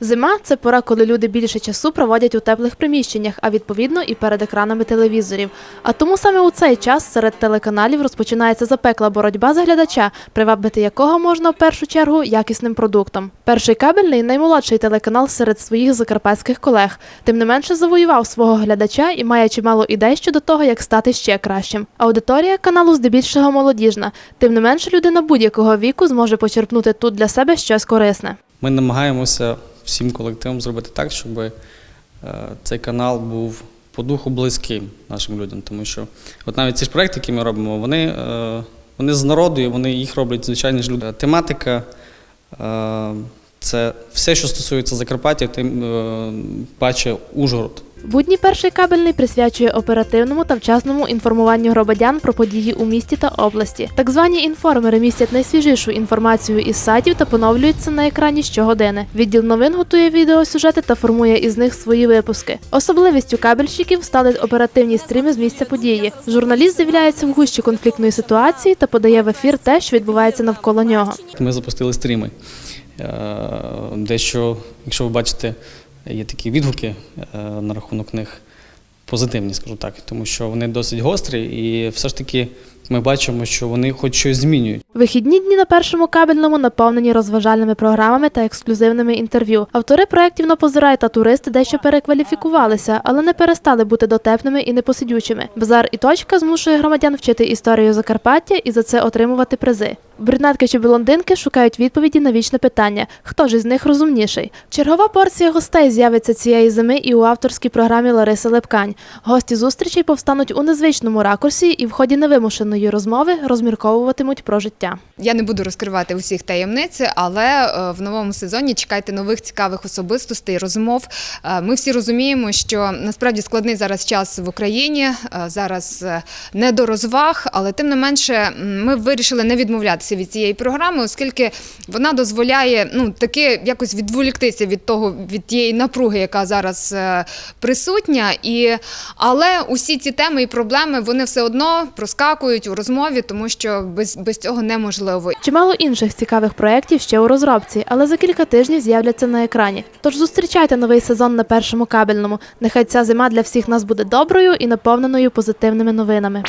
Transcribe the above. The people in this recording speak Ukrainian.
Зима це пора, коли люди більше часу проводять у теплих приміщеннях, а відповідно і перед екранами телевізорів. А тому саме у цей час серед телеканалів розпочинається запекла боротьба за глядача, привабити якого можна в першу чергу якісним продуктом. Перший кабельний наймолодший телеканал серед своїх закарпатських колег. Тим не менше завоював свого глядача і має чимало ідей щодо того, як стати ще кращим. Аудиторія каналу здебільшого молодіжна. Тим не менше, людина будь-якого віку зможе почерпнути тут для себе щось корисне. Ми намагаємося всім колективом зробити так, щоб е, цей канал був по духу близьким нашим людям. Тому що от навіть ці ж проекти, які ми робимо, вони, е, вони з народу, і вони їх роблять звичайні ж люди. Тематика е, це все, що стосується Закарпаття, тим паче Ужгород. Будній перший кабельний присвячує оперативному та вчасному інформуванню громадян про події у місті та області. Так звані інформери містять найсвіжішу інформацію із сайтів та поновлюються на екрані щогодини. Відділ новин готує відеосюжети та формує із них свої випуски. Особливістю кабельщиків стали оперативні стріми з місця події. Журналіст з'являється в гущі конфліктної ситуації та подає в ефір те, що відбувається навколо нього. Ми запустили стріми. Е, Дещо, якщо ви бачите, є такі відгуки е, на рахунок них позитивні, скажу так, тому що вони досить гострі, і все ж таки ми бачимо, що вони хоч щось змінюють. Вихідні дні на першому кабельному наповнені розважальними програмами та ексклюзивними інтерв'ю. Автори проєктів на позирай та туристи дещо перекваліфікувалися, але не перестали бути дотепними і непосидючими. Базар і точка змушує громадян вчити історію Закарпаття і за це отримувати призи. Брюнетки чи блондинки шукають відповіді на вічне питання: хто ж із них розумніший? Чергова порція гостей з'явиться цієї зими і у авторській програмі Лариси Лепкань. Гості зустрічей повстануть у незвичному ракурсі і в ході невимушеної розмови розмірковуватимуть про життя. Я не буду розкривати усіх таємниць, але е, в новому сезоні чекайте нових цікавих особистостей, розмов. Е, Ми всі розуміємо, що насправді складний зараз час в Україні, е, зараз не до розваг, але тим не менше ми вирішили не відмовлятися від цієї програми, оскільки вона дозволяє ну таки якось відволіктися від того від тієї напруги, яка зараз присутня. І але усі ці теми і проблеми вони все одно проскакують у розмові, тому що без, без цього неможливо. Чимало інших цікавих проєктів ще у розробці, але за кілька тижнів з'являться на екрані. Тож зустрічайте новий сезон на першому кабельному. Нехай ця зима для всіх нас буде доброю і наповненою позитивними новинами.